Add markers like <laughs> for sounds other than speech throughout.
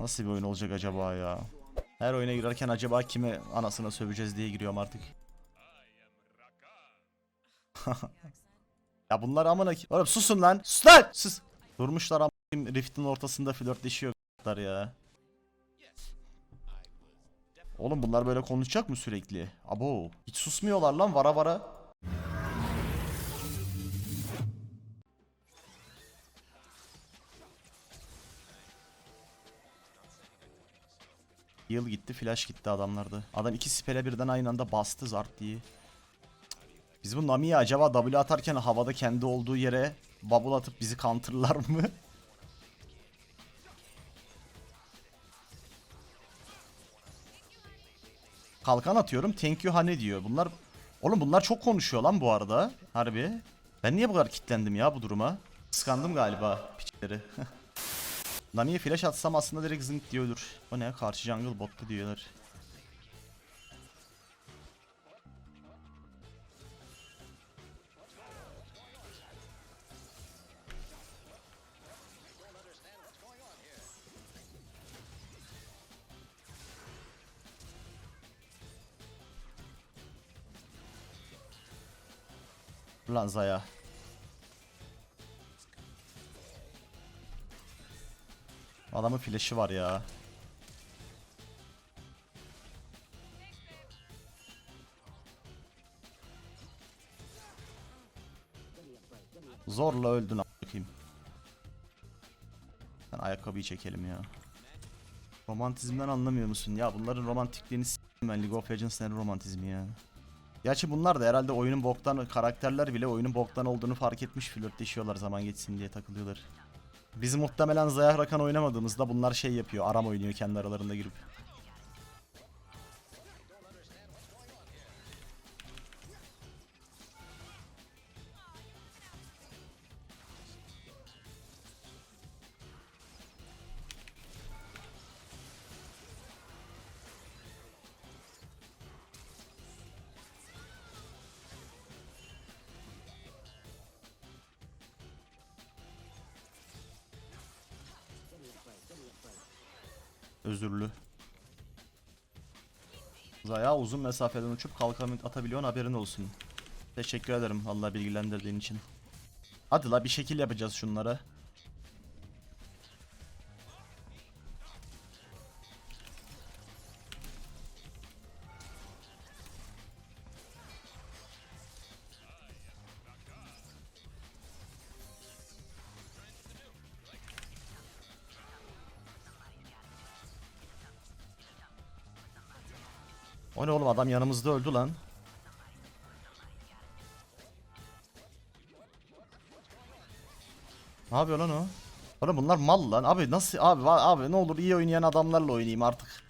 Nasıl bir oyun olacak acaba ya? Her oyuna girerken acaba kime anasına söveceğiz diye giriyorum artık. <laughs> ya bunlar amına ki... Oğlum susun lan. Sus lan. Sus. Durmuşlar amına Rift'in ortasında flörtleşiyor ya. Oğlum bunlar böyle konuşacak mı sürekli? Abo. Hiç susmuyorlar lan vara vara. Yıl gitti, flash gitti adamlarda. Adam iki spele birden aynı anda bastı zart diye. Biz bu Nami'ye acaba W atarken havada kendi olduğu yere bubble atıp bizi counterlar mı? <laughs> Kalkan atıyorum. Thank you Hane diyor. Bunlar Oğlum bunlar çok konuşuyor lan bu arada. Harbi. Ben niye bu kadar kitlendim ya bu duruma? Kıskandım galiba piçleri. <laughs> Nami'ye flash atsam aslında direkt zınk diye ölür. O ne? Karşı jungle botta diyorlar. Lan Zaya. Adamın flash'ı var ya. Zorla öldün a**ayım. Sen ayakkabıyı çekelim ya. Romantizmden anlamıyor musun? Ya bunların romantikliğini s**tim ben League of Legends'ın romantizmi ya. Gerçi bunlar da herhalde oyunun boktan karakterler bile oyunun boktan olduğunu fark etmiş flörtleşiyorlar zaman geçsin diye takılıyorlar. Biz muhtemelen Zayah Rakan oynamadığımızda bunlar şey yapıyor aram oynuyor kendi aralarında girip. Özürlü. Zaya uzun mesafeden uçup kalkan atabiliyorsun haberin olsun. Teşekkür ederim Allah bilgilendirdiğin için. Hadi la bir şekil yapacağız şunlara. O ne oğlum adam yanımızda öldü lan. Ne yapıyor lan o? Oğlum bunlar mal lan. Abi nasıl abi abi ne olur iyi oynayan adamlarla oynayayım artık.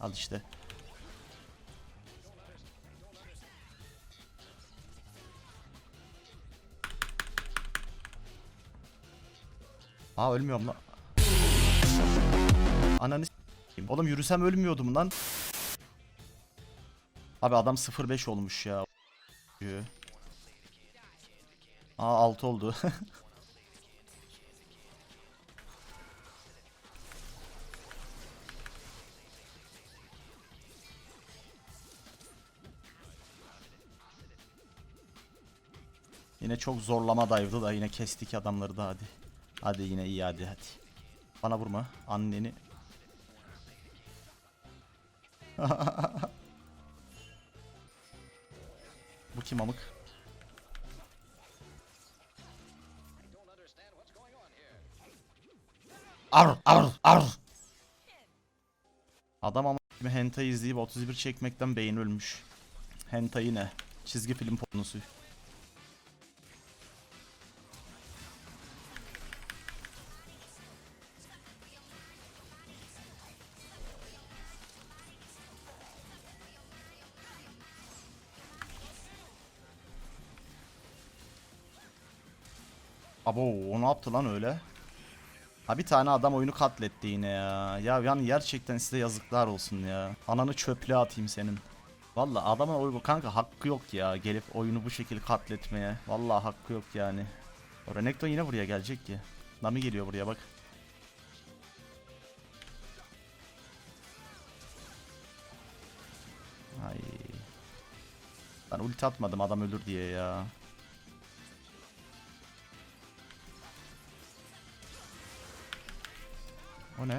Al işte. Aa ölmüyorum lan. Ananı s**eyim. Oğlum yürüsem ölmüyordum lan. Abi adam 05 olmuş ya. Aa 6 oldu. <laughs> Yine çok zorlama dive'dı da yine kestik adamları da hadi. Hadi yine iyi hadi hadi. Bana vurma. Anneni. Bu kim amık? Ar ar ar. Adam ama hentai izleyip 31 çekmekten beyin ölmüş. Hentai ne? Çizgi film pornosu. Abo o ne yaptı lan öyle? Ha bir tane adam oyunu katletti yine ya. Ya yani gerçekten size yazıklar olsun ya. Ananı çöplüğe atayım senin. Valla adamın oyu kanka hakkı yok ya gelip oyunu bu şekilde katletmeye. Valla hakkı yok yani. O Renekton yine buraya gelecek ki. Nami geliyor buraya bak. Ay. Ben ulti atmadım adam ölür diye ya. O ne?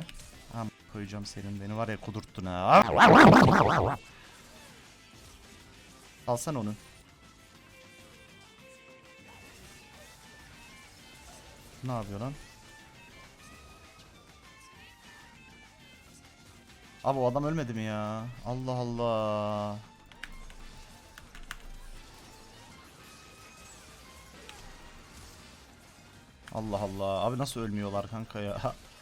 Ha koyacağım senin beni var ya kudurttun ha. Alsana onu. Ne yapıyor lan? Abi o adam ölmedi mi ya? Allah Allah. Allah Allah. Abi nasıl ölmüyorlar kanka ya? <laughs>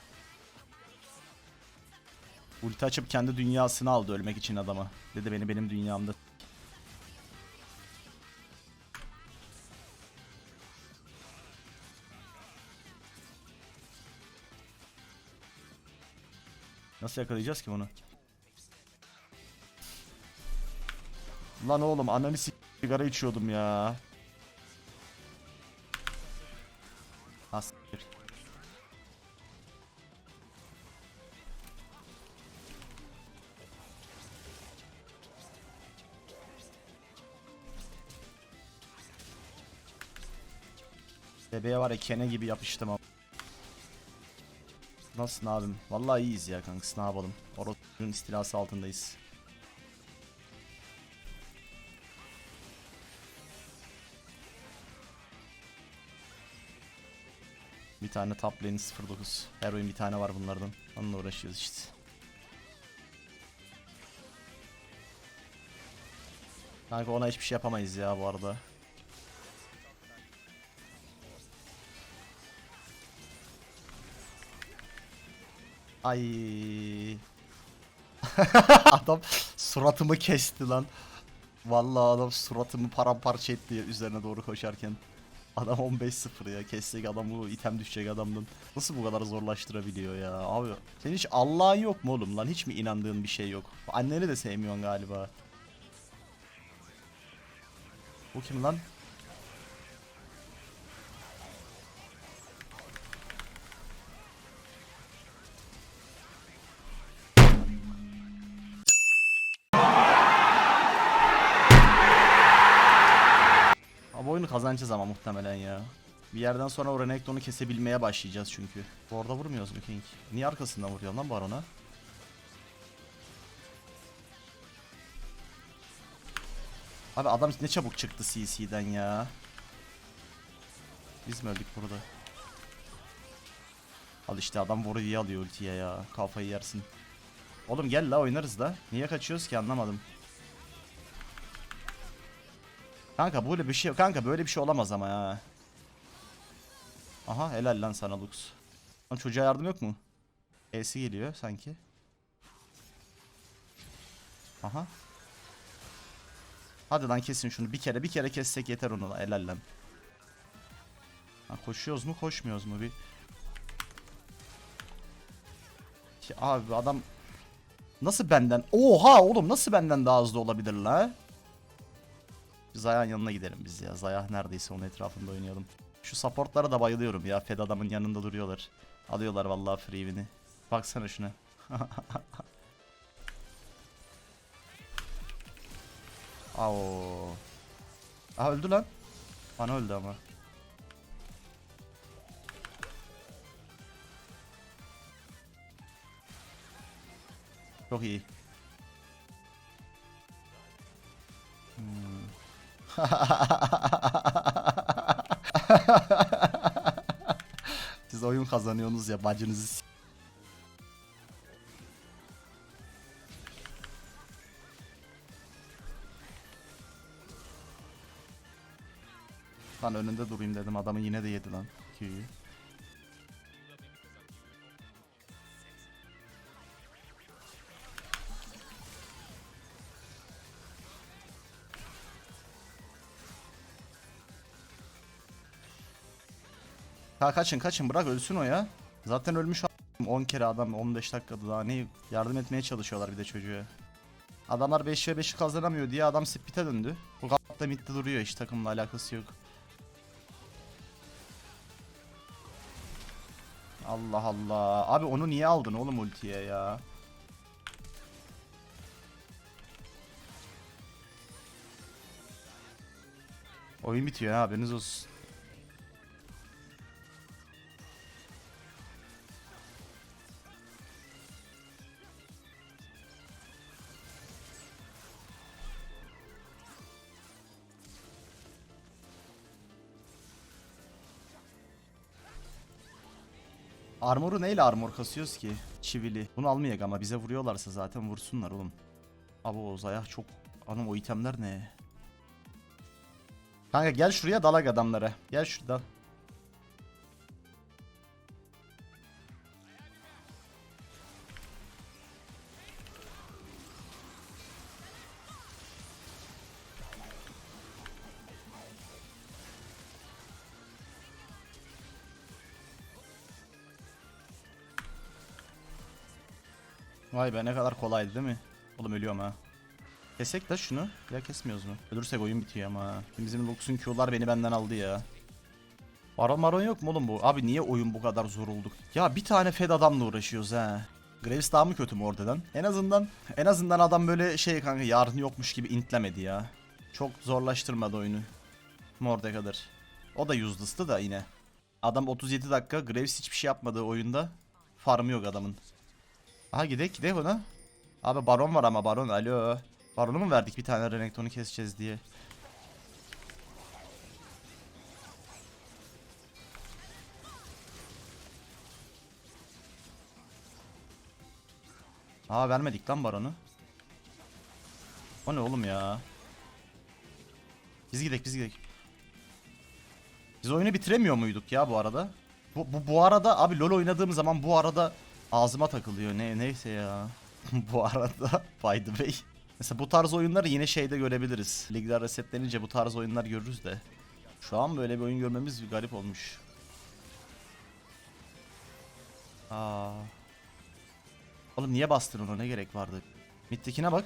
Ulti açıp kendi dünyasını aldı ölmek için adama. Dedi beni benim dünyamda. Nasıl yakalayacağız ki bunu? Lan oğlum ananı sigara içiyordum ya. Asiktir. Bebeğe var ya kene gibi yapıştım ama. Nasılsın abim? Vallahi iyiyiz ya kankası ne yapalım. Orospu'nun istilası altındayız. Bir tane top lane 09. Her oyun bir tane var bunlardan. Onunla uğraşıyoruz işte. Kanka ona hiçbir şey yapamayız ya bu arada. Ay. <laughs> adam suratımı kesti lan. Vallahi adam suratımı paramparça etti üzerine doğru koşarken. Adam 15-0 ya. Kessek adam bu item düşecek adamdan. Nasıl bu kadar zorlaştırabiliyor ya abi. Senin hiç Allah'ın yok mu oğlum lan? Hiç mi inandığın bir şey yok? Anneni de sevmiyorsun galiba. Bu kim lan? Kazanacağız ama muhtemelen ya. Bir yerden sonra o Renekton'u kesebilmeye başlayacağız çünkü. Bu arada vurmuyoruz mu King? Niye arkasından vuruyor lan Baron'a? Abi adam ne çabuk çıktı CC'den ya. Biz mi öldük burada? Al işte adam vuruyu alıyor ultiye ya. Kafayı yersin. Oğlum gel la oynarız da. Niye kaçıyoruz ki anlamadım. Kanka böyle bir şey kanka böyle bir şey olamaz ama ya. Aha helal lan sana Lux. Lan çocuğa yardım yok mu? E'si geliyor sanki. Aha. Hadi lan kesin şunu bir kere bir kere kessek yeter onu helal lan. Ha, koşuyoruz mu koşmuyoruz mu bir. Ki abi adam nasıl benden oha oğlum nasıl benden daha hızlı olabilir la? Zayah'ın yanına gidelim biz ya. Zayah neredeyse onun etrafında oynayalım. Şu supportlara da bayılıyorum ya. Fed adamın yanında duruyorlar. Alıyorlar vallahi free win'i. Baksana şuna. <laughs> Ao. Aha öldü lan. Bana öldü ama. Çok iyi. <laughs> Siz oyun kazanıyorsunuz ya bacınızı Lan önünde durayım dedim adamı yine de yedi lan. Q'yu. Ya kaçın kaçın bırak ölsün o ya. Zaten ölmüş a- 10 kere adam 15 dakikada daha ne yardım etmeye çalışıyorlar bir de çocuğa. Adamlar 5 ve 5'i kazanamıyor diye adam split'e döndü. Bu kapta midde duruyor hiç takımla alakası yok. Allah Allah. Abi onu niye aldın oğlum ultiye ya? Oyun bitiyor ha haberiniz olsun. Armoru neyle armor kasıyoruz ki? Çivili. Bunu almayak ama bize vuruyorlarsa zaten vursunlar oğlum. Abi o zayah çok... Anam o itemler ne? Kanka gel şuraya dalak adamlara. Gel şurada. Vay be ne kadar kolaydı değil mi? Oğlum ölüyorum ha. Kesek de şunu. Ya kesmiyoruz mu? Ölürsek oyun bitiyor ama. Bizim Lux'un Q'lar beni benden aldı ya. Baron maron yok mu oğlum bu? Abi niye oyun bu kadar zor olduk? Ya bir tane fed adamla uğraşıyoruz ha. Graves daha mı kötü mü oradan? En azından en azından adam böyle şey kanka yarın yokmuş gibi intlemedi ya. Çok zorlaştırmadı oyunu. Morde kadar. O da useless'tı da yine. Adam 37 dakika Graves hiçbir şey yapmadığı oyunda. Farmı yok adamın. Aha gidek gidek ona. Abi baron var ama baron alo. Baronu mu verdik bir tane Renekton'u keseceğiz diye. Aa vermedik lan baronu. O ne oğlum ya? Biz gidek biz gidek. Biz oyunu bitiremiyor muyduk ya bu arada? Bu, bu, bu arada abi LoL oynadığım zaman bu arada ağzıma takılıyor. Ne neyse ya. <laughs> bu arada <laughs> by the way. Mesela bu tarz oyunları yine şeyde görebiliriz. Ligler resetlenince bu tarz oyunlar görürüz de. Şu an böyle bir oyun görmemiz garip olmuş. Aa. Oğlum niye bastın onu? Ne gerek vardı? Mid'dekine bak.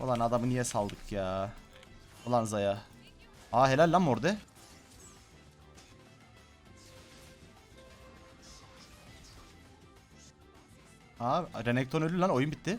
Ulan adamı niye saldık ya? Ulan Zaya. Aa helal lan morde. Aa Renekton ölü lan oyun bitti.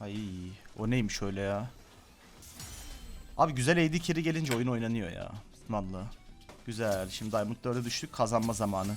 Ay o neymiş öyle ya? Abi güzel AD carry gelince oyun oynanıyor ya. Vallahi. Güzel. Şimdi Diamond 4'e düştük. Kazanma zamanı.